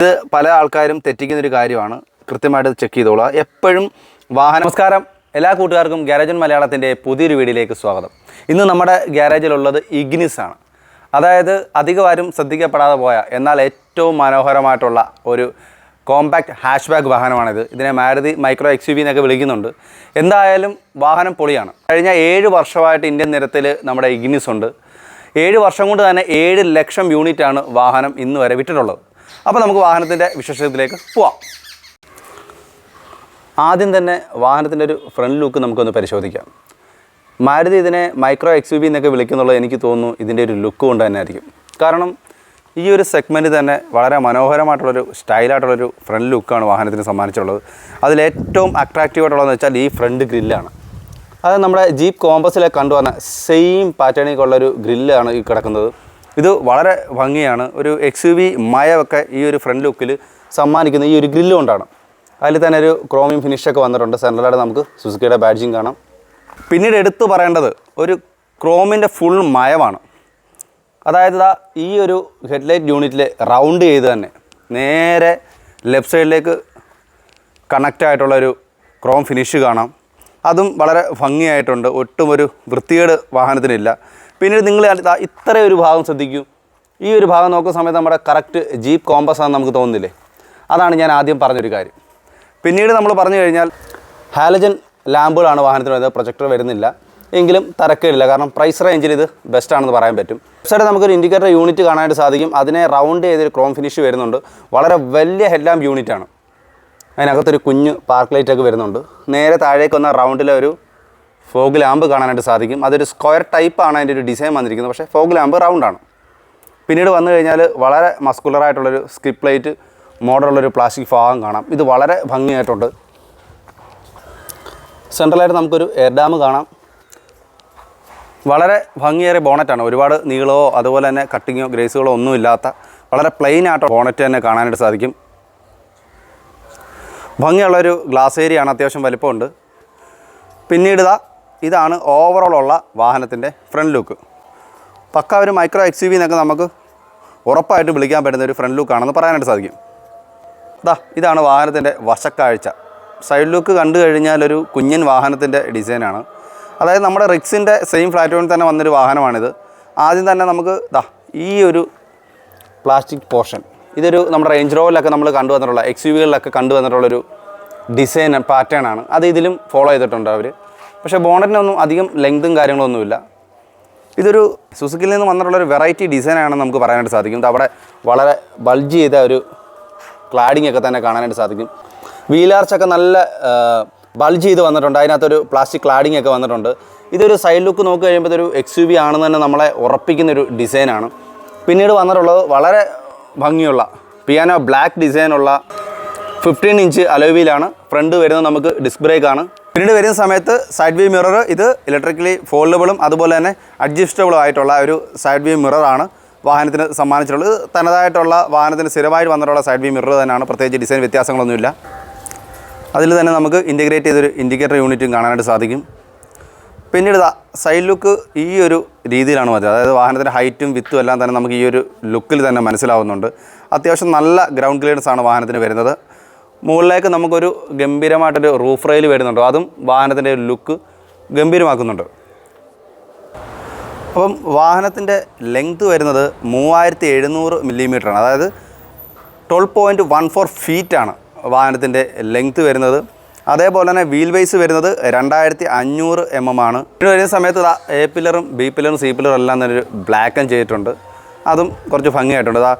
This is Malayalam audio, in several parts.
ഇത് പല ആൾക്കാരും തെറ്റിക്കുന്ന ഒരു കാര്യമാണ്. കൃത്യമായിട്ട് ചെക്ക് ചെയ്തോളുക. എപ്പോഴും വാഹന നമസ്കാരം. എല്ലാ കൂട്ടുകാർക്കും ഗാരേജൻ മലയാളത്തിന്റെ പുതിയൊരു വീഡിയോയിലേക്ക് സ്വാഗതം. ഇന്ന് നമ്മുടെ ഗ്യാരേജിലുള്ളത് ഇഗ്നിസ് ആണ്. അതായത് അധികവാരും ശ്രദ്ധിക്കപ്പെടാതെ പോയ എന്നാൽ ഏറ്റവും മനോഹരമായിട്ടുള്ള ഒരു കോമ്പാക്റ്റ് ഹാഷ് ബാഗ് വാഹനമാണിത്. ഇതിനെ Maruti micro X U V എന്നൊക്കെ വിളിക്കുന്നുണ്ട്. എന്തായാലും വാഹനം പൊളിയാണ്. കഴിഞ്ഞ ഏഴ് വർഷമായിട്ട് ഇന്ത്യൻ നിരത്തിൽ നമ്മുടെ ഇഗ്നിസ് ഉണ്ട്. ഏഴ് വർഷം കൊണ്ട് തന്നെ ഏഴ് ലക്ഷം യൂണിറ്റാണ് വാഹനം ഇന്ന് വരെ വിറ്റിട്ടുള്ളത് അപ്പോൾ നമുക്ക് വാഹനത്തിന്റെ വിശേഷത്തിലേക്ക് പോവാം. ആദ്യം തന്നെ വാഹനത്തിന്റെ ഒരു ഫ്രണ്ട് ലുക്ക് നമുക്കൊന്ന് പരിശോധിക്കാം. മാരുതി ഇതിനെ മൈക്രോ എക്സ് യു ബി എന്നൊക്കെ വിളിക്കുന്നുള്ളത് എനിക്ക് തോന്നുന്നു ഇതിന്റെ ഒരു ലുക്ക് കൊണ്ട് തന്നെ ആയിരിക്കും. കാരണം ഈ ഒരു സെഗ്മെന്റ് തന്നെ വളരെ മനോഹരമായിട്ടുള്ളൊരു സ്റ്റൈലായിട്ടുള്ളൊരു ഫ്രണ്ട് ലുക്കാണ് വാഹനത്തിന് സമ്മാനിച്ചുള്ളത് അതിലേറ്റവും അട്രാക്റ്റീവ് ആയിട്ടുള്ളതെന്ന് വെച്ചാൽ ഈ ഫ്രണ്ട് ഗ്രില്ലാണ് അത് നമ്മുടെ ജീപ്പ് കോമ്പസിലെ കണ്ടുവന്ന സെയിം പാറ്റേണിൽ ഉള്ളൊരു ഗ്രില്ലാണ് ഈ കിടക്കുന്നത്. ഇത് വളരെ ഭംഗിയാണ്. ഒരു എക്സ് വി മയമൊക്കെ ഈ ഒരു ഫ്രണ്ട് ലുക്കിൽ സമ്മാനിക്കുന്ന ഈ ഒരു ഗ്രില്ല് കൊണ്ടാണ്. അതിൽ തന്നെ ഒരു ക്രോമിയം ഫിനിഷൊക്കെ വന്നിട്ടുണ്ട്. സെൻട്രലായിട്ട് നമുക്ക് സുസുക്കിയുടെ ബാഡ്ജിങ് കാണാം. പിന്നീട് എടുത്തു പറയേണ്ടത് ഒരു ക്രോമിന്റെ ഫുൾ മയമാണ്. അതായത് ഇതാ ഈ ഒരു ഹെഡ്ലൈറ്റ് യൂണിറ്റിലെ റൗണ്ട് ചെയ്ത് തന്നെ നേരെ ലെഫ്റ്റ് സൈഡിലേക്ക് കണക്റ്റ് ആയിട്ടുള്ളൊരു ക്രോം ഫിനിഷ് കാണാം. അതും വളരെ ഭംഗിയായിട്ടുണ്ട്. ഒട്ടും ഒരു വൃത്തികേട് വാഹനത്തിനില്ല. പിന്നീട് നിങ്ങൾ ഇത്ര ഒരു ഭാഗം ശ്രദ്ധിക്കൂ. ഈ ഒരു ഭാഗം നോക്കുന്ന സമയത്ത് നമ്മുടെ കറക്റ്റ് ജീപ്പ് കോമ്പസ് ആണെന്ന് നമുക്ക് തോന്നുന്നില്ലേ? അതാണ് ഞാൻ ആദ്യം പറഞ്ഞൊരു കാര്യം. പിന്നീട് നമ്മൾ പറഞ്ഞു കഴിഞ്ഞാൽ ഹാലജൻ ലാമ്പുകളാണ് വാഹനത്തിന് വരുന്നത് പ്രൊജക്ടർ വരുന്നില്ല. എങ്കിലും തരക്കേടില്ല കാരണം പ്രൈസ് റേഞ്ചിൽ ഇത് ബെസ്റ്റ് ആണെന്ന് പറയാൻ പറ്റും. സൈഡ് നമുക്കൊരു ഇൻഡിക്കേറ്റർ യൂണിറ്റ് കാണാനായിട്ട് സാധിക്കും. അതിനെ റൗണ്ട് ചെയ്തൊരു ക്രോം ഫിനിഷ് വരുന്നുണ്ട്. വളരെ വലിയ ഹെഡ് ലാമ്പ് യൂണിറ്റാണ് അതിനകത്തൊരു കുഞ്ഞ് പാർക്ക് ലൈറ്റൊക്കെ വരുന്നുണ്ട്. നേരെ താഴേക്ക് വന്ന റൗണ്ടിലെ ഒരു ഫോഗ് ലാമ്പ് കാണാനായിട്ട് സാധിക്കും. അതൊരു സ്ക്വയർ ടൈപ്പാണ് അതിന്റെ ഒരു ഡിസൈൻ വന്നിരിക്കുന്നത്. പക്ഷേ ഫോഗ് ലാമ്പ് റൗണ്ട് ആണ് പിന്നീട് വന്നു കഴിഞ്ഞാൽ വളരെ മസ്കുലറായിട്ടുള്ളൊരു സ്കിപ്പ് ലൈറ്റ് മോഡലുള്ളൊരു പ്ലാസ്റ്റിക് ഭാഗം കാണാം. ഇത് വളരെ ഭംഗിയായിട്ടുണ്ട്. സെൻട്രലായിട്ട് നമുക്കൊരു എയർ ഡാം കാണാം. വളരെ ഭംഗിയേറിയ ബോണറ്റാണ്. ഒരുപാട് നീളമോ അതുപോലെ തന്നെ കട്ടിങ്ങോ ഗ്രേസുകളോ ഒന്നും ഇല്ലാത്ത വളരെ പ്ലെയിൻ ആയിട്ട് ബോണറ്റ് തന്നെ കാണാനായിട്ട് സാധിക്കും. ഭംഗിയുള്ളൊരു ഗ്ലാസ് ഏരിയ ആണ് അത്യാവശ്യം വലിപ്പമുണ്ട്. പിന്നീട് ഇതാ ഇതാണ് ഓവറോൾ ഉള്ള വാഹനത്തിന്റെ ഫ്രണ്ട് ലുക്ക്. പക്ക ഒരു മൈക്രോ എക്സ് യു എന്നൊക്കെ നമുക്ക് ഉറപ്പായിട്ട് വിളിക്കാൻ പറ്റുന്ന ഒരു ഫ്രണ്ട് ലുക്കാണെന്ന് പറയാനായിട്ട് സാധിക്കും. ദാ ഇതാണ് വാഹനത്തിന്റെ വശക്കാഴ്ച. സൈഡ് ലുക്ക് കണ്ടു കഴിഞ്ഞാൽ ഒരു കുഞ്ഞൻ വാഹനത്തിന്റെ ഡിസൈനാണ് അതായത് നമ്മുടെ റിക്സിന്റെ സെയിം പ്ലാറ്റ്ഫോമിൽ തന്നെ വന്നൊരു വാഹനമാണിത്. ആദ്യം തന്നെ നമുക്ക് ദാ ഈ ഒരു പ്ലാസ്റ്റിക് പോർഷൻ ഇതൊരു നമ്മുടെ റേഞ്ച് റോവിലൊക്കെ നമ്മൾ കണ്ടുവന്നിട്ടുള്ള എക്സ് യു വികളിലൊക്കെ കണ്ടുവന്നിട്ടുള്ളൊരു ഡിസൈൻ പാറ്റേൺ ആണ്. അത് ഇതിലും ഫോളോ ചെയ്തിട്ടുണ്ട് അവർ പക്ഷേ ബോണറ്റിനൊന്നും അധികം ലെങ്തും കാര്യങ്ങളൊന്നുമില്ല. ഇതൊരു സുസുക്കിൽ നിന്ന് വന്നിട്ടുള്ള ഒരു വെറൈറ്റി ഡിസൈനാണെന്ന് നമുക്ക് പറയാനായിട്ട് സാധിക്കും. അവിടെ വളരെ ബൾജ് ചെയ്ത ഒരു ക്ലാഡിംഗ് ഒക്കെ തന്നെ കാണാനായിട്ട് സാധിക്കും. വീലാർച്ചൊക്കെ നല്ല ബൾജ് ചെയ്ത് വന്നിട്ടുണ്ട്. അതിനകത്തൊരു പ്ലാസ്റ്റിക് ക്ലാഡിംഗ് ഒക്കെ വന്നിട്ടുണ്ട്. ഇതൊരു സൈഡ് ലുക്ക് നോക്കി കഴിയുമ്പോൾ ഇതൊരു എക്സ് യു വി ആണെന്ന് തന്നെ നമ്മളെ ഉറപ്പിക്കുന്ന ഒരു ഡിസൈനാണ്. പിന്നീട് വന്നിട്ടുള്ളത് വളരെ ഭംഗിയുള്ള പിയാനോ ബ്ലാക്ക് ഡിസൈനുള്ള ഫിഫ്റ്റീൻ ഇഞ്ച് അലോവിയിലാണ് ഫ്രണ്ട് വരുന്നത് നമുക്ക് ഡിസ്ക് ബ്രേക്കാണ് പിന്നീട് വരുന്ന സമയത്ത് സൈഡ് വ്യൂ മിറർ ഇത് ഇലക്ട്രിക്കലി ഫോൾഡബിളും അതുപോലെ തന്നെ അഡ്ജസ്റ്റബിളും ആയിട്ടുള്ള ഒരു സൈഡ് വ്യൂ മിററാണ് വാഹനത്തിന് സമ്മാനിച്ചിട്ടുള്ളത്. തനതായിട്ടുള്ള വാഹനത്തിന് സ്ഥിരമായിട്ട് വന്നിട്ടുള്ള സൈഡ് വ്യൂ മിറർ തന്നെയാണ്. പ്രത്യേകിച്ച് ഡിസൈൻ വ്യത്യാസങ്ങളൊന്നുമില്ല. അതിൽ തന്നെ നമുക്ക് ഇന്റഗ്രേറ്റ് ചെയ്തൊരു ഇൻഡിക്കേറ്റർ യൂണിറ്റും കാണാനായിട്ട് സാധിക്കും. പിന്നീട് സൈഡ് ലുക്ക് ഈ ഒരു രീതിയിലാണ് മതി. അതായത് വാഹനത്തിന്റെ ഹൈറ്റും വിത്തും എല്ലാം തന്നെ നമുക്ക് ഈ ഒരു ലുക്കിൽ തന്നെ മനസ്സിലാവുന്നുണ്ട്. അത്യാവശ്യം നല്ല ഗ്രൗണ്ട് ക്ലിയറൻസ് ആണ് വാഹനത്തിന് വരുന്നത്. മുകളിലേക്ക് നമുക്കൊരു ഗംഭീരമായിട്ടൊരു റൂഫ് റെയിൽ വരുന്നുണ്ട്. അതും വാഹനത്തിന്റെ ഒരു ലുക്ക് ഗംഭീരമാക്കുന്നുണ്ട്. അപ്പം വാഹനത്തിന്റെ ലെങ്ത് വരുന്നത് മൂവായിരത്തി എഴുന്നൂറ് മില്ലിമീറ്ററാണ് അതായത് ട്വൽവ് പോയിന്റ് വൺ ഫോർ ഫീറ്റാണ് വാഹനത്തിന്റെ ലെങ്ത് വരുന്നത്. അതേപോലെ തന്നെ വീൽ ബേസ് വരുന്നത് രണ്ടായിരത്തി അഞ്ഞൂറ് എം എം ആണ്. പിന്നെ വരുന്ന സമയത്ത് എ പില്ലറും ബി പില്ലറും സി പില്ലറും എല്ലാം തന്നെ ഒരു ബ്ലാക്ക് ആൻഡ് ചെയ്തിട്ടുണ്ട്. അതും കുറച്ച് ഭംഗിയായിട്ടുണ്ട്. ദാ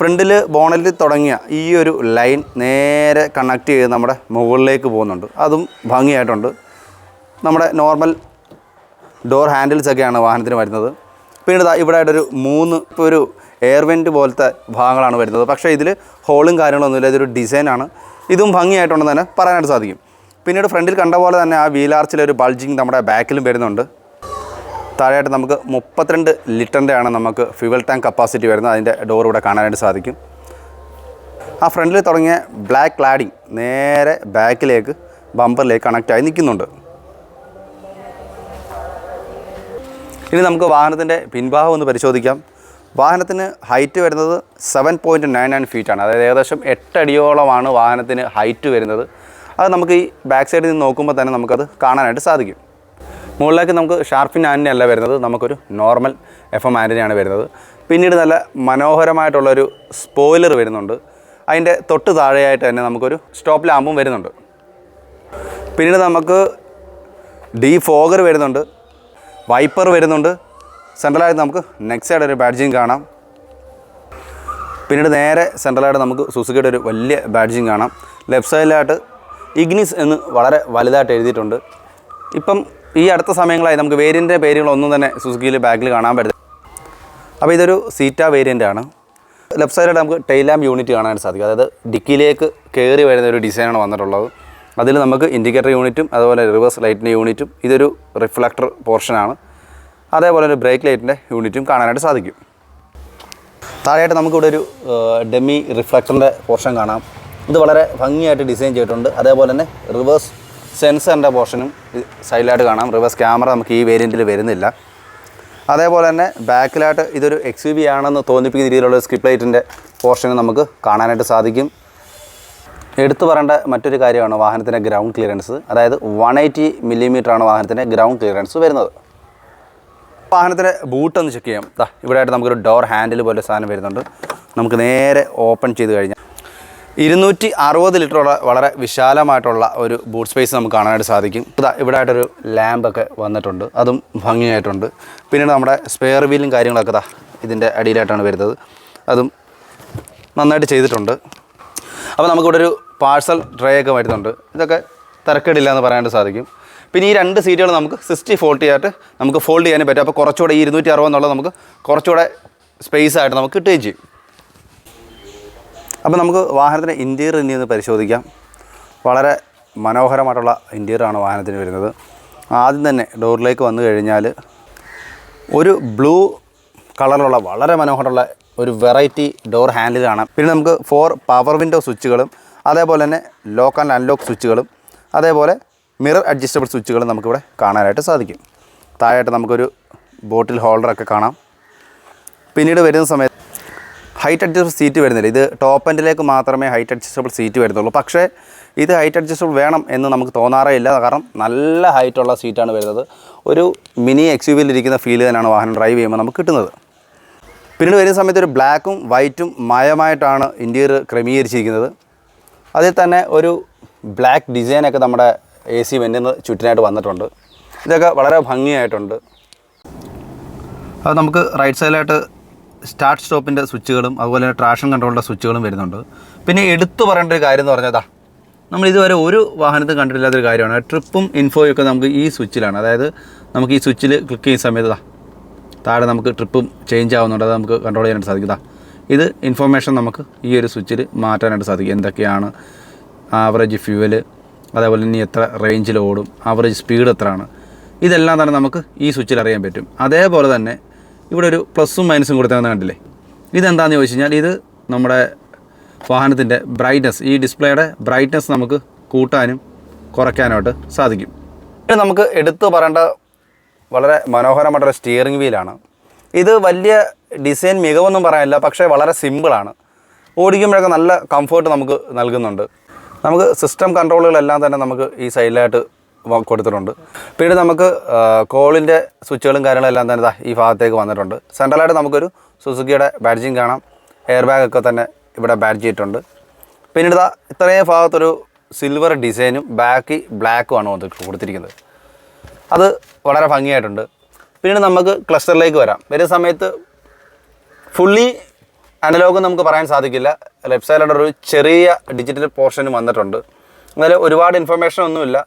ഫ്രണ്ടിൽ ബോണറ്റിൽ തുടങ്ങിയ ഈ ഒരു ലൈൻ നേരെ കണക്ട് ചെയ്ത് നമ്മുടെ മുകളിലേക്ക് പോകുന്നുണ്ട്. അതും ഭംഗിയായിട്ടുണ്ട്. നമ്മുടെ നോർമൽ ഡോർ ഹാൻഡിൽസ് ഒക്കെയാണ് വാഹനത്തിന് വരുന്നത്. പിന്നീട് ഇവിടെ ആയിട്ടൊരു മൂന്ന് ഇപ്പോൾ ഒരു എയർ വെന്റ് പോലത്തെ ഭാഗങ്ങളാണ് വരുന്നത്. പക്ഷേ ഇതിൽ ഹോളും കാര്യങ്ങളൊന്നുമില്ല. ഇതൊരു ഡിസൈനാണ് ഇതും ഭംഗിയായിട്ടുണ്ടെന്ന് തന്നെ പറയാനായിട്ട് സാധിക്കും. പിന്നീട് ഫ്രണ്ടിൽ കണ്ട പോലെ തന്നെ ആ വീൽ ആർച്ചിലൊരു ബൾജിങ് നമ്മുടെ ബാക്കിലും വരുന്നുണ്ട്. താഴെയായിട്ട് നമുക്ക് മുപ്പത്തിരണ്ട് ലിറ്ററിന്റെ ആണ് നമുക്ക് ഫ്യൂവൽ ടാങ്ക് കപ്പാസിറ്റി വരുന്നത്. അതിന്റെ ഡോർ ഇവിടെ കാണാനായിട്ട് സാധിക്കും. ആ ഫ്രണ്ടിൽ തുടങ്ങിയ ബ്ലാക്ക് ക്ലാഡിങ് നേരെ ബാക്കിലേക്ക് ബമ്പറിലേക്ക് കണക്റ്റായി നിൽക്കുന്നുണ്ട്. ഇനി നമുക്ക് വാഹനത്തിന്റെ പിൻഭാഗം ഒന്ന് പരിശോധിക്കാം. വാഹനത്തിന് ഹൈറ്റ് വരുന്നത് സെവൻ പോയിന്റ് നയൻ നയൻ ഫീറ്റാണ് അതായത് ഏകദേശം എട്ടടിയോളമാണ് വാഹനത്തിന് ഹൈറ്റ് വരുന്നത്. അത് നമുക്ക് ഈ ബാക്ക് സൈഡിൽ നിന്ന് നോക്കുമ്പോൾ തന്നെ നമുക്കത് കാണാനായിട്ട് സാധിക്കും. മുകളിലേക്ക് നമുക്ക് ഷാർപ്പിൻ ആന്റിന അല്ല വരുന്നത് നമുക്കൊരു നോർമൽ എഫ് എം ആന്റിനയാണ് വരുന്നത്. പിന്നീട് നല്ല മനോഹരമായിട്ടുള്ളൊരു സ്പോയിലർ വരുന്നുണ്ട്. അതിന്റെ തൊട്ട് താഴെയായിട്ട് തന്നെ നമുക്കൊരു സ്റ്റോപ്പ് ലാമ്പും വരുന്നുണ്ട്. പിന്നീട് നമുക്ക് ഡീ ഫോഗർ വരുന്നുണ്ട്. വൈപ്പർ വരുന്നുണ്ട്. സെൻട്രലായിട്ട് നമുക്ക് നെക്സ്റ്റ് സൈഡ് ഒരു ബാഡ്ജിങ് കാണാം. പിന്നീട് നേരെ സെൻട്രലായിട്ട് നമുക്ക് സുസുക്കിയുടെ ഒരു വലിയ ബാഡ്ജിങ് കാണാം. ലെഫ്റ്റ് സൈഡിലായിട്ട് ഇഗ്നിസ് എന്ന് വളരെ വലുതായിട്ട് എഴുതിയിട്ടുണ്ട്. ഇപ്പം ഈ അടുത്ത സമയങ്ങളായി നമുക്ക് വേരിയന്റെ പേരുകളൊന്നും തന്നെ സുസുക്കിയിൽ ബാക്കിൽ കാണാൻ പറ്റില്ല അപ്പോൾ ഇതൊരു സീറ്റ വേരിയന്റ് ആണ്. ലെഫ്റ്റ് സൈഡിലായിട്ട് നമുക്ക് ലാമ്പ് യൂണിറ്റ് കാണാൻ സാധിക്കും. അതായത് ഡിക്കിയിലേക്ക് കയറി വരുന്ന ഒരു ഡിസൈനാണ് വന്നിട്ടുള്ളത്. അതിൽ നമുക്ക് ഇൻഡിക്കേറ്റർ യൂണിറ്റും അതുപോലെ റിവേഴ്സ് ലൈറ്റിന്റെ യൂണിറ്റും ഇതൊരു റിഫ്ലക്ടർ പോർഷനാണ് അതേപോലെ ഒരു ബ്രേക്ക് ലൈറ്റിന്റെ യൂണിറ്റും കാണാനായിട്ട് സാധിക്കും. താഴെയായിട്ട് നമുക്കിവിടെ ഒരു ഡെമി റിഫ്ലക്ടറിന്റെ പോർഷൻ കാണാം. ഇത് വളരെ ഭംഗിയായിട്ട് ഡിസൈൻ ചെയ്തിട്ടുണ്ട്. അതേപോലെ തന്നെ റിവേഴ്സ് സെൻസറിന്റെ പോർഷനും സൈഡിലായിട്ട് കാണാം. റിവേഴ്സ് ക്യാമറ നമുക്ക് ഈ വേരിയന്റിൽ വരുന്നില്ല. അതേപോലെ തന്നെ ബാക്കിലായിട്ട് ഇതൊരു എക്സ് യു ബി ആണെന്ന് തോന്നിപ്പിക്കുന്ന രീതിയിലുള്ള സ്കിപ്പ് ലൈറ്റിന്റെ പോർഷനും നമുക്ക് കാണാനായിട്ട് സാധിക്കും. എടുത്തു പറയേണ്ട മറ്റൊരു കാര്യമാണ് വാഹനത്തിന്റെ ഗ്രൗണ്ട് ക്ലിയറൻസ്. അതായത് വൺ എയ്റ്റി ആണ് വാഹനത്തിന്റെ ഗ്രൗണ്ട് ക്ലിയറൻസ് വരുന്നത്. വാഹനത്തിന്റെ ബൂട്ടൊന്ന് ചെക്ക് ചെയ്യാം. ദാ ഇവിടെ ആയിട്ട് നമുക്കൊരു ഡോർ ഹാൻഡിൽ പോലെ സാധനം വരുന്നുണ്ട്. നമുക്ക് നേരെ ഓപ്പൺ ചെയ്ത് കഴിഞ്ഞാൽ ഇരുന്നൂറ്റി അറുപത് ലിറ്ററുള്ള വളരെ വിശാലമായിട്ടുള്ള ഒരു ബൂട്ട് സ്പേസ് നമുക്ക് കാണാനായിട്ട് സാധിക്കും. ഇതാ ഇവിടെ ആയിട്ടൊരു ലാമ്പൊക്കെ വന്നിട്ടുണ്ട്. അതും ഭംഗിയായിട്ടുണ്ട്. പിന്നീട് നമ്മുടെ സ്പെയർ വീലും കാര്യങ്ങളൊക്കെ ഇതാ ഇതിന്റെ അടിയിലായിട്ടാണ് വരുന്നത്. അതും നന്നായിട്ട് ചെയ്തിട്ടുണ്ട്. അപ്പോൾ നമുക്കിവിടെ ഒരു പാഴ്സൽ ട്രേ ഒക്കെ വരുന്നുണ്ട്. ഇതൊക്കെ തിരക്കേടില്ല എന്ന് പറയാനായിട്ട് സാധിക്കും. പിന്നെ ഈ രണ്ട് സീറ്റുകൾ നമുക്ക് സിക്സ്റ്റി ഫോർട്ടി ആയിട്ട് നമുക്ക് ഫോൾഡ് ചെയ്യാനും പറ്റും. അപ്പോൾ കുറച്ചുകൂടെ ഈ ഇരുന്നൂറ്റി അറുപത് എന്നുള്ളത് നമുക്ക് കുറച്ചുകൂടെ സ്പേസ് ആയിട്ട് നമുക്ക് കിട്ടുകയും ചെയ്യും. അപ്പോൾ നമുക്ക് വാഹനത്തിന്റെ ഇന്റീരിയർ ഇനി ഒന്ന് പരിശോധിക്കാം. വളരെ മനോഹരമായിട്ടുള്ള ഇന്റീരിയറാണ് വാഹനത്തിന് വരുന്നത്. ആദ്യം തന്നെ ഡോറിലേക്ക് വന്നു കഴിഞ്ഞാൽ ഒരു ബ്ലൂ കളറിലുള്ള വളരെ മനോഹരമുള്ള ഒരു വെറൈറ്റി ഡോർ ഹാൻഡിൽ കാണാം. പിന്നെ നമുക്ക് ഫോർ പവർ വിൻഡോ സ്വിച്ചുകളും അതേപോലെ തന്നെ ലോക്ക് ആൻഡ് അൺലോക്ക് സ്വിച്ചുകളും അതേപോലെ മിറർ അഡ്ജസ്റ്റബിൾ സ്വിച്ചുകളും നമുക്കിവിടെ കാണാനായിട്ട് സാധിക്കും. താഴെയായിട്ട് നമുക്കൊരു ബോട്ടിൽ ഹോൾഡറൊക്കെ കാണാം. പിന്നീട് വരുന്ന സമയത്ത് ഹൈറ്റ് അഡ്ജസ്റ്റബിൾ സീറ്റ് വരുന്നില്ല. ഇത് ടോപ്പ് എൻഡിലേക്ക് മാത്രമേ ഹൈറ്റ് അഡ്ജസ്റ്റബിൾ സീറ്റ് വരുന്നുള്ളൂ. പക്ഷേ ഇത് ഹൈറ്റ് അഡ്ജസ്റ്റബിൾ വേണം എന്ന് നമുക്ക് തോന്നാറേ ഇല്ല. കാരണം നല്ല ഹൈറ്റുള്ള സീറ്റാണ് വരുന്നത്. ഒരു മിനി എക്സ് യു വിയിലിരിക്കുന്ന ഫീൽ തന്നെയാണ് വാഹനം ഡ്രൈവ് ചെയ്യുമ്പോൾ നമുക്ക് കിട്ടുന്നത്. പിന്നീട് വരുന്ന സമയത്ത് ഒരു ബ്ലാക്കും വൈറ്റും മയമായിട്ടാണ് ഇന്റീരിയർ ക്രമീകരിച്ചിരിക്കുന്നത്. അതിൽ തന്നെ ഒരു ബ്ലാക്ക് ഡിസൈനൊക്കെ നമ്മുടെ എ സി വെന്റിന് ചുറ്റിനായിട്ട് വന്നിട്ടുണ്ട്. ഇതൊക്കെ വളരെ ഭംഗിയായിട്ടുണ്ട്. അത് നമുക്ക് റൈറ്റ് സൈഡിലായിട്ട് സ്റ്റാർട്ട് സ്റ്റോപ്പിന്റെ സ്വിച്ചുകളും അതുപോലെ തന്നെ ട്രാക്ഷൻ കൺട്രോളിന്റെ സ്വിച്ചുകളും വരുന്നുണ്ട്. പിന്നെ എടുത്തു പറയേണ്ട ഒരു കാര്യം എന്ന് പറഞ്ഞാൽ നമ്മൾ ഇതുവരെ ഒരു വാഹനത്തിൽ കണ്ടിട്ടില്ലാത്തൊരു കാര്യമാണ്. ട്രിപ്പും ഇൻഫോയും ഒക്കെ നമുക്ക് ഈ സ്വിച്ചിലാണ്. അതായത് നമുക്ക് ഈ സ്വിച്ചിൽ ക്ലിക്ക് ചെയ്യുന്ന സമയത്ത് താഴെ നമുക്ക് ട്രിപ്പും ചേഞ്ച് ആവുന്നുണ്ട്. അത് നമുക്ക് കൺട്രോൾ ചെയ്യാനായിട്ട് സാധിക്കും. ഇത് ഇൻഫോർമേഷൻ നമുക്ക് ഈ ഒരു സ്വിച്ചിൽ മാറ്റാനായിട്ട് സാധിക്കും. എന്തൊക്കെയാണ് ആവറേജ് ഫ്യൂവൽ അതേപോലെ ഇനി എത്ര റേഞ്ചിൽ ഓടും ആവറേജ് സ്പീഡ് എത്രയാണ് ഇതെല്ലാം തന്നെ നമുക്ക് ഈ സ്വിച്ചിൽ അറിയാൻ പറ്റും. അതേപോലെ തന്നെ ഇവിടെ ഒരു പ്ലസും മൈനസും കൊടുത്താൽ കണ്ടില്ലേ? ഇതെന്താണെന്ന് ചോദിച്ചു കഴിഞ്ഞാൽ ഇത് നമ്മുടെ വാഹനത്തിന്റെ ബ്രൈറ്റ്നസ് ഈ ഡിസ്പ്ലേയുടെ ബ്രൈറ്റ്നസ് നമുക്ക് കൂട്ടാനും കുറയ്ക്കാനായിട്ട് സാധിക്കും. പിന്നെ നമുക്ക് എടുത്തു പറയേണ്ട വളരെ മനോഹരമായിട്ടൊരു സ്റ്റിയറിംഗ് വീലാണ് ഇത് വലിയ ഡിസൈൻ മികവൊന്നും പറയാനില്ല പക്ഷേ വളരെ സിമ്പിളാണ് ഓടിക്കുമ്പോഴൊക്കെ നല്ല കംഫർട്ട് നമുക്ക് നൽകുന്നുണ്ട്. നമുക്ക് സിസ്റ്റം കൺട്രോളുകളെല്ലാം തന്നെ നമുക്ക് ഈ സൈഡിലായിട്ട് കൊടുത്തിട്ടുണ്ട്. പിന്നീട് നമുക്ക് കോളിന്റെ സ്വിച്ചുകളും കാര്യങ്ങളെല്ലാം തന്നെ ഈ ഭാഗത്തേക്ക് വന്നിട്ടുണ്ട്. സെൻട്രലായിട്ട് നമുക്കൊരു സുസുക്കിയുടെ ബാഡ്ജിങ് കാണാം. എയർ ഒക്കെ തന്നെ ഇവിടെ ബാഡ്ജ് ചെയ്തിട്ടുണ്ട്. പിന്നീട് ഇതാ ഇത്രയും ഭാഗത്തൊരു സിൽവർ ഡിസൈനും ബാക്കി ബ്ലാക്കുമാണ് കൊടുത്തിരിക്കുന്നത്. അത് വളരെ ഭംഗിയായിട്ടുണ്ട്. പിന്നീട് നമുക്ക് ക്ലസ്റ്ററിലേക്ക് വരാം. വരുന്ന സമയത്ത് ഫുള്ളി അനലോഗ് നമുക്ക് പറയാൻ സാധിക്കില്ല. ലെഫ്റ്റ് സൈഡിലുള്ള ഒരു ചെറിയ ഡിജിറ്റൽ പോർഷനും വന്നിട്ടുണ്ട്. അതിൽ ഒരുപാട് ഇൻഫർമേഷൻ ഒന്നുമില്ല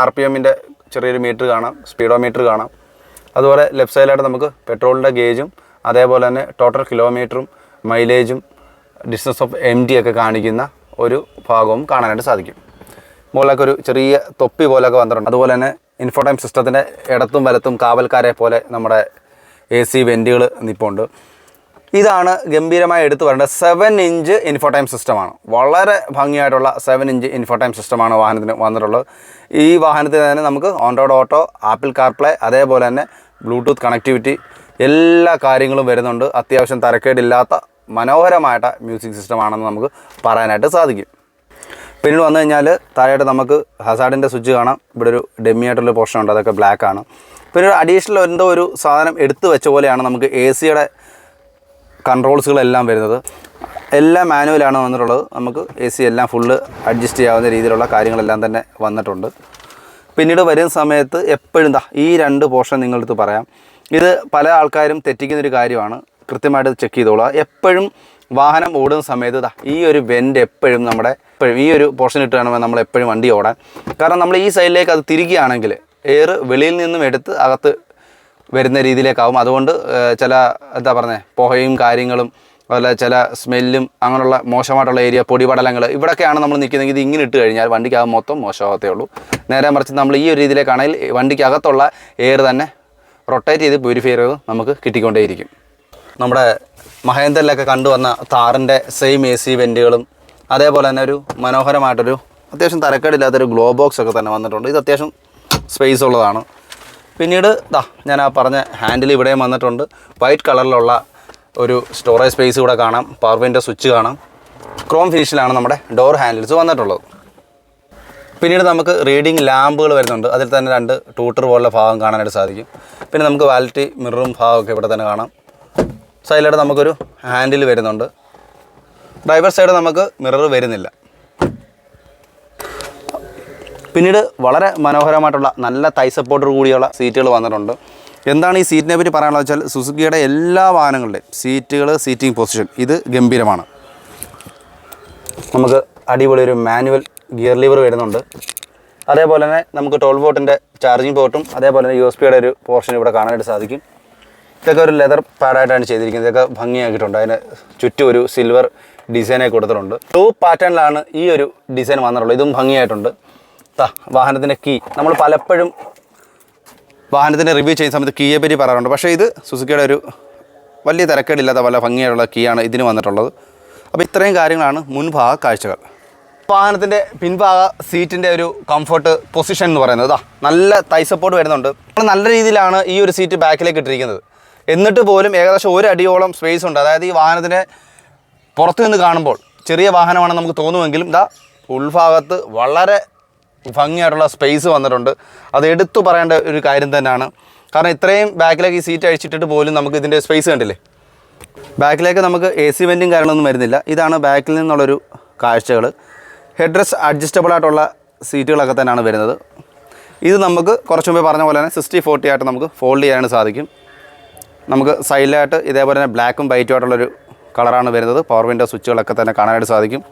ആർ പി എമ്മിന്റെ ചെറിയൊരു മീറ്റർ കാണാം സ്പീഡോ മീറ്റർ കാണാം. അതുപോലെ ലെഫ്റ്റ് സൈഡിലായിട്ട് നമുക്ക് പെട്രോളിന്റെ ഗേജും അതേപോലെ തന്നെ ടോട്ടൽ കിലോമീറ്ററും മൈലേജും ഡിസ്റ്റൻസ് ഓഫ് എം ടി ഒക്കെ കാണിക്കുന്ന ഒരു ഭാഗവും കാണാനായിട്ട് സാധിക്കും. മുകളിലൊക്കെ ഒരു ചെറിയ തൊപ്പി പോലെയൊക്കെ വന്നിട്ടുണ്ട്. അതുപോലെ തന്നെ ഇൻഫോടൈം സിസ്റ്റത്തിന്റെ ഇടത്തും വലത്തും കാവൽക്കാരെ പോലെ നമ്മുടെ എ സി വെന്റുകൾ നിൽപ്പുണ്ട് ഇതാണ് ഗംഭീരമായി എടുത്തു പറയേണ്ടത് സെവൻ ഇഞ്ച് ഇൻഫോടൈം സിസ്റ്റമാണ് വളരെ ഭംഗിയായിട്ടുള്ള സെവൻ ഇഞ്ച് ഇൻഫോടൈം സിസ്റ്റമാണ് വാഹനത്തിന് വന്നിട്ടുള്ളത്. ഈ വാഹനത്തിൽ തന്നെ നമുക്ക് on road auto Apple CarPlay അതേപോലെ തന്നെ ബ്ലൂടൂത്ത് കണക്ടിവിറ്റി എല്ലാ കാര്യങ്ങളും വരുന്നുണ്ട്. അത്യാവശ്യം തരക്കേടില്ലാത്ത മനോഹരമായിട്ട് മ്യൂസിക് സിസ്റ്റമാണെന്ന് നമുക്ക് പറയാനായിട്ട് സാധിക്കും. പിന്നീട് വന്നു കഴിഞ്ഞാൽ താഴെയായിട്ട് നമുക്ക് ഹസാഡിന്റെ സ്വിച്ച് കാണാം. ഇവിടെ ഒരു ഡെമ്മിയായിട്ടുള്ള പോർഷൻ ഉണ്ട്. അതൊക്കെ ബ്ലാക്ക് ആണ്. പിന്നെ ഒരു അഡീഷണൽ എന്തോ ഒരു സാധനം എടുത്തു വെച്ച പോലെയാണ് നമുക്ക് എ സിയുടെ കൺട്രോൾസുകളെല്ലാം വരുന്നത്. എല്ലാം മാനുവലാണ് വന്നിട്ടുള്ളത്. നമുക്ക് എ സി എല്ലാം ഫുള്ള് അഡ്ജസ്റ്റ് ചെയ്യാവുന്ന രീതിയിലുള്ള കാര്യങ്ങളെല്ലാം തന്നെ വന്നിട്ടുണ്ട്. പിന്നീട് വരുന്ന സമയത്ത് എപ്പോഴും ദാ ഈ രണ്ട് പോർഷൻ നിങ്ങളടുത്ത് പറയാം. ഇത് പല ആൾക്കാരും തെറ്റിക്കുന്ന ഒരു കാര്യമാണ്. കൃത്യമായിട്ട് ചെക്ക് ചെയ്തോളുക. എപ്പോഴും വാഹനം ഓടുന്ന സമയത്ത് ദാ ഈ ഒരു വെന്റ് എപ്പോഴും നമ്മുടെ എപ്പോഴും ഈ ഒരു പോർഷൻ ഇട്ട് വേണം നമ്മൾ എപ്പോഴും വണ്ടി ഓടാൻ. കാരണം നമ്മൾ ഈ സൈഡിലേക്ക് അത് തിരികെയാണെങ്കിൽ എയർ വെളിയിൽ നിന്നും എടുത്ത് അകത്ത് വരുന്ന രീതിയിലേക്കാവും. അതുകൊണ്ട് ചില എന്താ പറയുന്നത് പുകയും കാര്യങ്ങളും അതുപോലെ ചില സ്മെല്ലും അങ്ങനെയുള്ള മോശമായിട്ടുള്ള ഏരിയ പൊടിപടലങ്ങൾ ഇവിടെയൊക്കെയാണ് നമ്മൾ നിൽക്കുന്നതെങ്കിൽ ഇത് ഇങ്ങനെ ഇട്ട് കഴിഞ്ഞാൽ വണ്ടിക്കകം മൊത്തം മോശമാകത്തേ ഉള്ളൂ. നേരെ മറിച്ച് നമ്മൾ ഈ ഒരു രീതിയിലേക്കാണെങ്കിൽ വണ്ടിക്കകത്തുള്ള എയർ തന്നെ റൊട്ടേറ്റ് ചെയ്ത് പ്യൂരിഫൈ ചെയ്ത് നമുക്ക് കിട്ടിക്കൊണ്ടേയിരിക്കും. നമ്മുടെ മഹേന്ദ്രയിലൊക്കെ കണ്ടുവന്ന താറിന്റെ സെയിം എ സി വെന്റുകളും അതേപോലെ തന്നെ ഒരു മനോഹരമായിട്ടൊരു അത്യാവശ്യം തരക്കേടില്ലാത്തൊരു ഗ്ലോ ബോക്സ് ഒക്കെ തന്നെ വന്നിട്ടുണ്ട്. ഇത് അത്യാവശ്യം സ്പേസ് ഉള്ളതാണ്. പിന്നീട് ദാ ഞാൻ ആ പറഞ്ഞ ഹാൻഡിൽ ഇവിടെയും വന്നിട്ടുണ്ട്. വൈറ്റ് കളറിലുള്ള ഒരു സ്റ്റോറേജ് സ്പേസ് ഇവിടെ കാണാം. പവർ വിൻഡോ സ്വിച്ച് കാണാം. ക്രോം ഫിനിഷിലാണ് നമ്മുടെ ഡോർ ഹാൻഡിൽസ് വന്നിട്ടുള്ളത്. പിന്നീട് നമുക്ക് റീഡിംഗ് ലാമ്പുകൾ വരുന്നുണ്ട്. അതിൽ തന്നെ രണ്ട് ടൂട്ടർ പോലുള്ള ഭാഗം കാണാനായിട്ട് സാധിക്കും. പിന്നെ നമുക്ക് വാലിറ്റി മിററും ഭാഗമൊക്കെ ഇവിടെ തന്നെ കാണാം. സൈഡിലായിട്ട് നമുക്കൊരു ഹാൻഡിൽ വരുന്നുണ്ട്. ഡ്രൈവർ സൈഡ് നമുക്ക് മിറർ വരുന്നില്ല. പിന്നീട് വളരെ മനോഹരമായിട്ടുള്ള നല്ല തൈ സപ്പോർട്ടർ കൂടിയുള്ള സീറ്റുകൾ വന്നിട്ടുണ്ട്. എന്താണ് ഈ സീറ്റിനെ പറ്റി പറയാനുള്ളത് വെച്ചാൽ സുസുക്കിയുടെ എല്ലാ വാഹനങ്ങളുടെയും സീറ്റുകൾ സീറ്റിംഗ് പൊസിഷൻ ഇത് ഗംഭീരമാണ്. നമുക്ക് അടിപൊളി ഒരു മാനുവൽ ഗിയർ ലിവർ വരുന്നുണ്ട്. അതേപോലെ തന്നെ നമുക്ക് ട്വൽവ് വോട്ടിന്റെ ചാർജിങ് പോർട്ടും അതേപോലെ തന്നെ യു എസ് പിയുടെ ഒരു പോർഷൻ ഇവിടെ കാണാനായിട്ട് സാധിക്കും. ഇതൊക്കെ ഒരു ലെതർ പാഡായിട്ടാണ് ചെയ്തിരിക്കുന്നത്. ഇതൊക്കെ ഭംഗിയാക്കിയിട്ടുണ്ട്. അതിന് ചുറ്റും ഒരു സിൽവർ ഡിസൈനെ കൊടുത്തിട്ടുണ്ട്. ടൂ പാറ്റേണിലാണ് ഈ ഒരു ഡിസൈൻ വന്നിട്ടുള്ളത്. ഇതും ഭംഗിയായിട്ടുണ്ട്. ദാ വാഹനത്തിന്റെ കീ. നമ്മൾ പലപ്പോഴും വാഹനത്തിന്റെ റിവ്യൂ ചെയ്യുന്ന സമയത്ത് കീയെ പറ്റി പറയാറുണ്ട്. പക്ഷേ ഇത് സുസുക്കിയുടെ ഒരു വലിയ തിരക്കേടില്ലാത്ത വളരെ ഭംഗിയായിട്ടുള്ള കീയാണ് ഇതിന് വന്നിട്ടുള്ളത്. അപ്പോൾ ഇത്രയും കാര്യങ്ങളാണ് മുൻഭാഗ കാഴ്ചകൾ. വാഹനത്തിന്റെ പിൻഭാഗ സീറ്റിന്റെ ഒരു കംഫർട്ട് പൊസിഷൻ എന്ന് പറയുന്നത് ഇതാ നല്ല തൈ സപ്പോർട്ട് വരുന്നുണ്ട്. നല്ല രീതിയിലാണ് ഈ ഒരു സീറ്റ് ബാക്കിലേക്ക് ഇട്ടിരിക്കുന്നത്. എന്നിട്ട് പോലും ഏകദേശം ഒരു അടിയോളം സ്പേസ് ഉണ്ട്. അതായത് ഈ വാഹനത്തിന്റെ പുറത്തു നിന്ന് കാണുമ്പോൾ ചെറിയ വാഹനമാണെന്ന് നമുക്ക് തോന്നുമെങ്കിലും ഇതാ ഉൾഭാഗത്ത് വളരെ ഭംഗിയായിട്ടുള്ള സ്പേസ് വന്നിട്ടുണ്ട്. അത് എടുത്തു പറയേണ്ട ഒരു കാര്യം തന്നെയാണ്. കാരണം ഇത്രയും ബാക്കിലേക്ക് ഈ സീറ്റ് അഴിച്ചിട്ടിട്ട് പോലും നമുക്ക് ഇതിന്റെ സ്പേസ് കണ്ടില്ലേ? ബാക്കിലേക്ക് നമുക്ക് എ സി വെന്റും കാര്യങ്ങളൊന്നും വരുന്നില്ല. ഇതാണ് ബാക്കിൽ നിന്നുള്ളൊരു കാഴ്ചകൾ ഹെഡ് റെസ്റ്റ് അഡ്ജസ്റ്റബിൾ ആയിട്ടുള്ള സീറ്റുകളൊക്കെ തന്നെയാണ് വരുന്നത്. ഇത് നമുക്ക് കുറച്ച് മുമ്പേ പറഞ്ഞ പോലെ തന്നെ സിക്സ്റ്റി ഫോർട്ടി ആയിട്ട് നമുക്ക് ഫോൾഡ് ചെയ്യാൻ സാധിക്കും. നമുക്ക് സൈഡിലായിട്ട് ഇതേപോലെ തന്നെ ബ്ലാക്കും വൈറ്റും ആയിട്ടുള്ളൊരു കളറാണ് വരുന്നത്. പവർ വിൻഡോ സ്വിച്ചുകളൊക്കെ തന്നെ കാണാനായിട്ട് സാധിക്കും.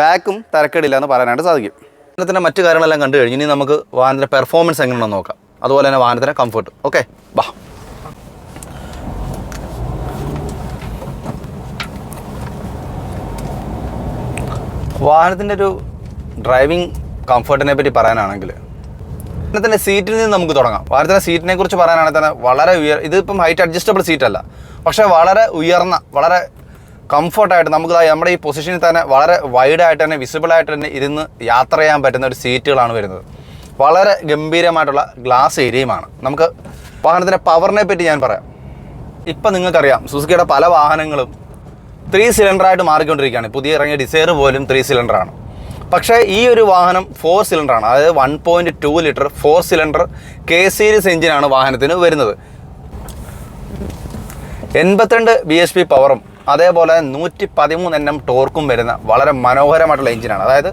ബാക്കും തിരക്കേടില്ല എന്ന് പറയാനായിട്ട് സാധിക്കും. വാഹനത്തിന്റെ മറ്റു കാര്യങ്ങളെല്ലാം കണ്ടു കഴിഞ്ഞ് ഇനി നമുക്ക് വാഹനത്തിന്റെ പെർഫോമൻസ് എങ്ങനെയാണെന്ന് നോക്കാം. അതുപോലെ തന്നെ വാഹനത്തിന്റെ കംഫർട്ട് ഓക്കെ ബാ. വാഹനത്തിന്റെ ഒരു ഡ്രൈവിംഗ് കംഫർട്ടിനെ പറ്റി പറയാനാണെങ്കിൽ വാഹനത്തിന്റെ സീറ്റിൽ നിന്ന് നമുക്ക് തുടങ്ങാം. വാഹനത്തിന്റെ സീറ്റിനെ കുറിച്ച് പറയാനാണെങ്കിൽ തന്നെ വളരെ ഉയർ ഇതിപ്പം ഹൈറ്റ് അഡ്ജസ്റ്റബിൾ സീറ്റല്ല പക്ഷേ വളരെ ഉയർന്ന വളരെ കംഫർട്ടായിട്ട് നമുക്ക് നമ്മുടെ ഈ പൊസിഷനിൽ തന്നെ വളരെ വൈഡായിട്ട് തന്നെ വിസിബിളായിട്ട് തന്നെ ഇരുന്ന് യാത്ര ചെയ്യാൻ പറ്റുന്ന ഒരു സീറ്റുകളാണ് വരുന്നത്. വളരെ ഗംഭീരമായിട്ടുള്ള ഗ്ലാസ് ഏരിയയുമാണ് നമുക്ക് വാഹനത്തിന്റെ പവറിനെ പറ്റി ഞാൻ പറയാം. ഇപ്പം നിങ്ങൾക്കറിയാം സുസുക്കിയുടെ പല വാഹനങ്ങളും ത്രീ സിലിണ്ടറായിട്ട് മാറിക്കൊണ്ടിരിക്കുകയാണ്. പുതിയ ഇറങ്ങിയ ഡിസൈർ പോലും ത്രീ സിലിണ്ടറാണ് പക്ഷേ ഈ ഒരു വാഹനം ഫോർ സിലിണ്ടറാണ് അതായത് one point two litre four cylinder K series എഞ്ചിനാണ് വാഹനത്തിന് വരുന്നത്. എൺപത്തിരണ്ട് ബി എച്ച് പി പവറും അതേപോലെ നൂറ്റി പതിമൂന്ന് എൻ എം ടോർക്കും വരുന്ന വളരെ മനോഹരമായിട്ടുള്ള എഞ്ചിനാണ്. അതായത്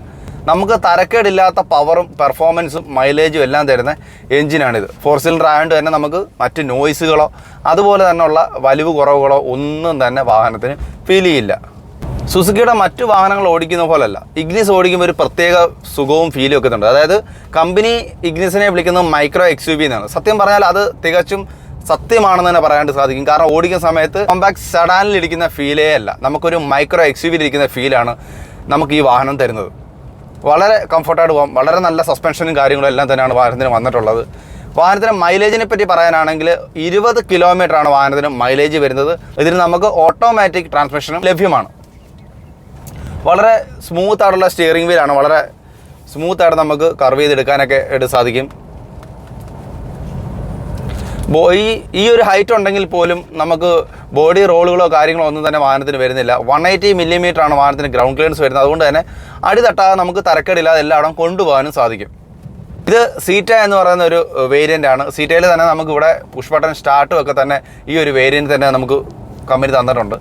നമുക്ക് തരക്കേടില്ലാത്ത പവറും പെർഫോമൻസും മൈലേജും എല്ലാം തരുന്ന എഞ്ചിനാണിത്. ഫോർ സിലിണ്ടർ ആയതുകൊണ്ട് തന്നെ നമുക്ക് മറ്റ് നോയ്സുകളോ അതുപോലെ തന്നെയുള്ള വലിവ് കുറവുകളോ ഒന്നും തന്നെ വാഹനത്തിന് ഫീൽ ചെയ്യില്ല. സുസുക്കിയുടെ മറ്റു വാഹനങ്ങൾ ഓടിക്കുന്ന പോലല്ല. ഇഗ്നിസ് ഓടിക്കുമ്പോൾ ഒരു പ്രത്യേക സുഖവും ഫീലും ഒക്കെ ഉണ്ട്. അതായത് കമ്പനി ഇഗ്നിസിനെ വിളിക്കുന്നത് മൈക്രോ എക്സ് യു ബി എന്നാണ്. സത്യം പറഞ്ഞാൽ അത് തികച്ചും സത്യമാണെന്ന് തന്നെ പറയാനായിട്ട് സാധിക്കും. കാരണം ഓടിക്കുന്ന സമയത്ത് കോമ്പാക്ട് സെഡാനിൽ ഇരിക്കുന്ന ഫീലേ അല്ല. നമുക്കൊരു മൈക്രോ എക്സ് ഇരിക്കുന്ന ഫീലാണ് നമുക്ക് ഈ വാഹനം തരുന്നത്. വളരെ കംഫർട്ടായിട്ട് പോകാം വളരെ നല്ല സസ്പെൻഷനും കാര്യങ്ങളും എല്ലാം തന്നെയാണ് വാഹനത്തിന് വന്നിട്ടുള്ളത്. വാഹനത്തിന് മൈലേജിനെ പറ്റി പറയാനാണെങ്കിൽ ഇരുപത് ആണ് വാഹനത്തിന് മൈലേജ് വരുന്നത്. ഇതിന് നമുക്ക് ഓട്ടോമാറ്റിക് ട്രാൻസ്മിഷനും ലഭ്യമാണ്. വളരെ സ്മൂത്ത് ആയിട്ടുള്ള സ്റ്റിയറിംഗ് വീലാണ് വളരെ സ്മൂത്ത് ആയിട്ട് നമുക്ക് കർവ് ചെയ്തെടുക്കാനൊക്കെ ആയിട്ട് സാധിക്കും. ഈ ഈ ഒരു ഹൈറ്റ് ഉണ്ടെങ്കിൽ പോലും നമുക്ക് ബോഡി റോളുകളോ കാര്യങ്ങളോ ഒന്നും തന്നെ വാഹനത്തിന് വരുന്നില്ല. വൺ എയ്റ്റി മില്ലിമീറ്റർ ആണ് വാഹനത്തിന് ഗ്രൗണ്ട് ക്ലിയറൻസ് വരുന്നത്. അതുകൊണ്ട് തന്നെ അടി തട്ടാതെ നമുക്ക് തരക്കേടില്ലാതെ എല്ലായിടം കൊണ്ടുപോകാനും സാധിക്കും. ഇത് സീറ്റ എന്ന് പറയുന്ന ഒരു വേരിയന്റ് ആണ്. സീറ്റയിൽ തന്നെ നമുക്ക് ഇവിടെ പുഷ് ബട്ടൺ സ്റ്റാർട്ടും ഒക്കെ തന്നെ ഈ ഒരു വേരിയന്റ് തന്നെ നമുക്ക് കമ്പനി തന്നിട്ടുണ്ട്.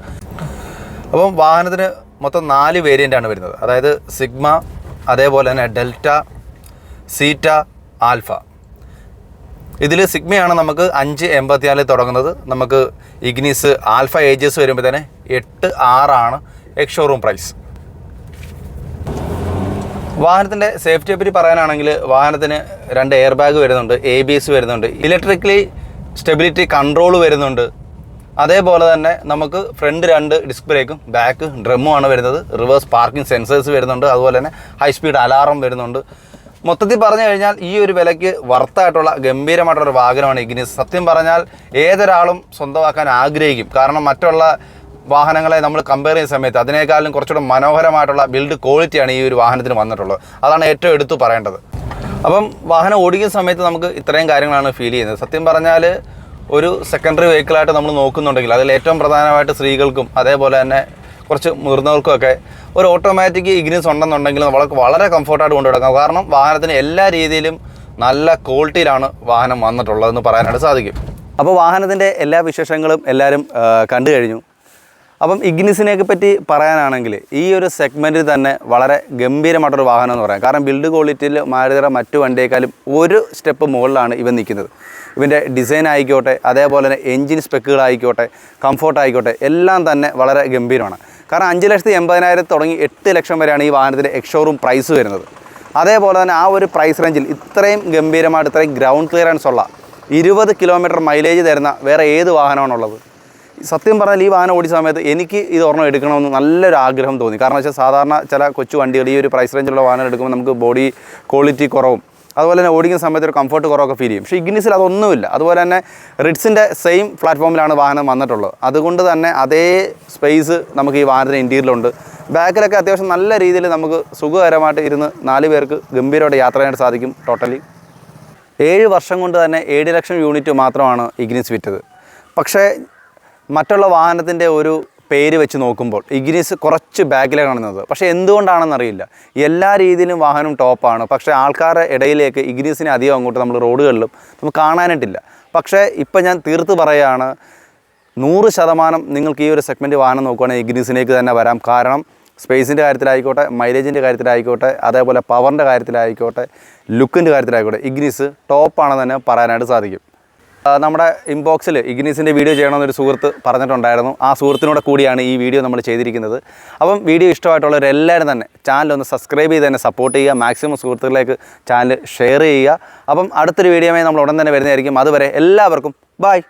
അപ്പം വാഹനത്തിന് മൊത്തം നാല് വേരിയന്റ് ആണ് വരുന്നത്. അതായത് സിഗ്മ അതേപോലെ തന്നെ ഡെൽറ്റ സീറ്റ ആൽഫ ഇതിൽ സിഗ്മയാണ് നമുക്ക് അഞ്ച് എൺപത്തിനാലിൽ തുടങ്ങുന്നത്. നമുക്ക് ഇഗ്നീസ് ആൽഫ ഏജസ് വരുമ്പോൾ തന്നെ എട്ട് ആറാണ് എക്സ് ഷോറൂം പ്രൈസ്. വാഹനത്തിന്റെ സേഫ്റ്റിയെ പറ്റി പറയാനാണെങ്കിൽ വാഹനത്തിന് രണ്ട് എയർ ബാഗ് വരുന്നുണ്ട് എ ബി എസ് വരുന്നുണ്ട് ഇലക്ട്രിക്കലി സ്റ്റെബിലിറ്റി കൺട്രോൾ വരുന്നുണ്ട്. അതേപോലെ തന്നെ നമുക്ക് ഫ്രണ്ട് രണ്ട് ഡിസ്ക് ബ്രേക്കും ബാക്ക് ഡ്രമ്മുമാണ് വരുന്നത്. റിവേഴ്സ് പാർക്കിംഗ് സെൻസേഴ്സ് വരുന്നുണ്ട്. അതുപോലെ തന്നെ ഹൈ സ്പീഡ് അലാറം വരുന്നുണ്ട്. മൊത്തത്തിൽ പറഞ്ഞു കഴിഞ്ഞാൽ ഈ ഒരു വിലയ്ക്ക് വർത്തായിട്ടുള്ള ഗംഭീരമായിട്ടുള്ള ഒരു വാഹനമാണ് ഇഗ്നിസ്. സത്യം പറഞ്ഞാൽ ഏതൊരാളും സ്വന്തമാക്കാൻ ആഗ്രഹിക്കും. കാരണം മറ്റുള്ള വാഹനങ്ങളെ നമ്മൾ കമ്പയർ ചെയ്യുന്ന സമയത്ത് അതിനേക്കാളും കുറച്ചുകൂടെ മനോഹരമായിട്ടുള്ള ബിൽഡ് ക്വാളിറ്റിയാണ് ഈ ഒരു വാഹനത്തിന് വന്നിട്ടുള്ളത്. അതാണ് ഏറ്റവും എടുത്തു പറയേണ്ടത്. അപ്പം വാഹനം ഓടിക്കുന്ന സമയത്ത് നമുക്ക് ഇത്രയും കാര്യങ്ങളാണ് ഫീൽ ചെയ്യുന്നത്. സത്യം പറഞ്ഞാൽ ഒരു സെക്കൻഡറി വെഹിക്കിളായിട്ട് നമ്മൾ നോക്കുന്നുണ്ടെങ്കിൽ അതിൽ ഏറ്റവും പ്രധാനമായിട്ട് സ്ത്രീകൾക്കും അതേപോലെ തന്നെ കുറച്ച് മുതിർന്നവർക്കുമൊക്കെ ഒരു ഓട്ടോമാറ്റിക് ഇഗ്നിസ് ഉണ്ടെന്നുണ്ടെങ്കിൽ നമ്മൾക്ക് വളരെ കംഫർട്ടായിട്ട് കൊണ്ടുനടക്കാം കാരണം വാഹനത്തിന് എല്ലാ രീതിയിലും നല്ല ക്വാളിറ്റിയിലാണ് വാഹനം വന്നിട്ടുള്ളതെന്ന് പറയാനായിട്ട് സാധിക്കും. അപ്പോൾ വാഹനത്തിന്റെ എല്ലാ വിശേഷങ്ങളും എല്ലാവരും കണ്ടു കഴിഞ്ഞു. അപ്പം ഇഗ്നിസിനെയൊക്കെ പറ്റി പറയാനാണെങ്കിൽ ഈ ഒരു സെഗ്മെന്റിൽ തന്നെ വളരെ ഗംഭീരമായിട്ടൊരു വാഹനം എന്ന് പറയാം. കാരണം ബിൽഡ് ക്വാളിറ്റിയിൽ മാരുതിയുടെ മറ്റു വണ്ടിയേക്കാളും ഒരു സ്റ്റെപ്പ് മുകളിലാണ് ഇവൻ നിൽക്കുന്നത്. ഇവന്റെ ഡിസൈൻ ആയിക്കോട്ടെ അതേപോലെ തന്നെ എൻജിൻ സ്പെക്കുകളായിക്കോട്ടെ കംഫോർട്ട് ആയിക്കോട്ടെ എല്ലാം തന്നെ വളരെ ഗംഭീരമാണ്. കാരണം അഞ്ച് ലക്ഷത്തി എൺപതിനായിരം തുടങ്ങി എട്ട് ലക്ഷം വരെയാണ് ഈ വാഹനത്തിന്റെ എക്സോറൂം പ്രൈസ് വരുന്നത്. അതേപോലെ തന്നെ ആ ഒരു പ്രൈസ് റേഞ്ചിൽ ഇത്രയും ഗംഭീരമായിട്ട് ഇത്രയും ഗ്രൗണ്ട് ക്ലിയറൻസ് ഉള്ള ഇരുപത് കിലോമീറ്റർ മൈലേജ് തരുന്ന വേറെ ഏത് വാഹനമാണുള്ളത് സത്യം പറഞ്ഞാൽ ഈ വാഹനം ഓടിച്ച സമയത്ത് എനിക്ക് ഇത് ഒരെണ്ണം എടുക്കണമെന്ന് നല്ലൊരു ആഗ്രഹം തോന്നി. കാരണം വെച്ചാൽ സാധാരണ ചില കൊച്ചു വണ്ടികൾ ഈ ഒരു പ്രൈസ് റേഞ്ചിലുള്ള വാഹനം എടുക്കുമ്പോൾ നമുക്ക് ബോഡി ക്വാളിറ്റി കുറവും. അതുപോലെ തന്നെ ഓടിക്കുന്ന സമയത്ത് ഒരു കംഫർട്ട് കുറവൊക്കെ ഫീൽ ചെയ്യും. പക്ഷേ ഇഗ്നിസിൽ അതൊന്നുമില്ല. അതുപോലെ തന്നെ റിഡ്സിന്റെ സെയിം പ്ലാറ്റ്ഫോമിലാണ് വാഹനം വന്നിട്ടുള്ളത്. അതുകൊണ്ട് തന്നെ അതേ സ്പേസ് നമുക്ക് ഈ വാഹനത്തിന് ഇന്റീരിയലുണ്ട് ബാക്കിലൊക്കെ അത്യാവശ്യം നല്ല രീതിയിൽ നമുക്ക് സുഖകരമായിട്ട് ഇരുന്ന് നാല് പേർക്ക് ഗംഭീരമായിട്ട് യാത്ര ചെയ്യാനായിട്ട് സാധിക്കും ടോട്ടലി ഏഴ് വർഷം കൊണ്ട് തന്നെ ഏഴ് ലക്ഷം യൂണിറ്റ് മാത്രമാണ് ഇഗ്നിസ് വിറ്റത്. പക്ഷേ മറ്റുള്ള വാഹനത്തിന്റെ ഒരു പേര് വെച്ച് നോക്കുമ്പോൾ ഇഗ്നിസ് കുറച്ച് ബാക്കിലാണ് കാണുന്നത്. പക്ഷേ എന്തുകൊണ്ടാണെന്നറിയില്ല. എല്ലാ രീതിയിലും വാഹനം ടോപ്പാണ് പക്ഷേ ആൾക്കാരുടെ ഇടയിലേക്ക് ഇഗ്നിസിനെ അധികം അങ്ങോട്ട് നമ്മൾ റോഡുകളിലും നമുക്ക് കാണാനായിട്ടില്ല. പക്ഷേ ഇപ്പം ഞാൻ തീർത്ത് പറയുകയാണ് നൂറ് ശതമാനം നിങ്ങൾക്ക് ഈ ഒരു സെഗ്മെന്റ് വാഹനം നോക്കുകയാണെങ്കിൽ ഇഗ്നിസിലേക്ക് തന്നെ വരാം. കാരണം സ്പേസിന്റെ കാര്യത്തിലായിക്കോട്ടെ മൈലേജിന്റെ കാര്യത്തിലായിക്കോട്ടെ അതേപോലെ പവറിന്റെ കാര്യത്തിലായിക്കോട്ടെ ലുക്കിന്റെ കാര്യത്തിലായിക്കോട്ടെ ഇഗ്നിസ് ടോപ്പാണെന്ന് തന്നെ പറയാനായിട്ട് സാധിക്കും. നമ്മുടെ ഇൻബോക്സിൽ ഇഗ്നീസിന്റെ വീഡിയോ ചെയ്യണമെന്നൊരു സുഹൃത്ത് പറഞ്ഞിട്ടുണ്ടായിരുന്നു. ആ സുഹൃത്തിനോട് കൂടിയാണ് ഈ വീഡിയോ നമ്മൾ ചെയ്തിരിക്കുന്നത്. അപ്പം വീഡിയോ ഇഷ്ടമായിട്ടുള്ളവരെല്ലാവരും തന്നെ ചാനൽ ഒന്ന് സബ്സ്ക്രൈബ് ചെയ്ത് തന്നെ സപ്പോർട്ട് ചെയ്യുക. മാക്സിമം സുഹൃത്തുക്കളിലേക്ക് ചാനൽ ഷെയർ ചെയ്യുക. അപ്പം അടുത്തൊരു വീഡിയോയുമായി നമ്മൾ ഉടൻ തന്നെ വരുന്നതായിരിക്കും. അതുവരെ എല്ലാവർക്കും ബായ്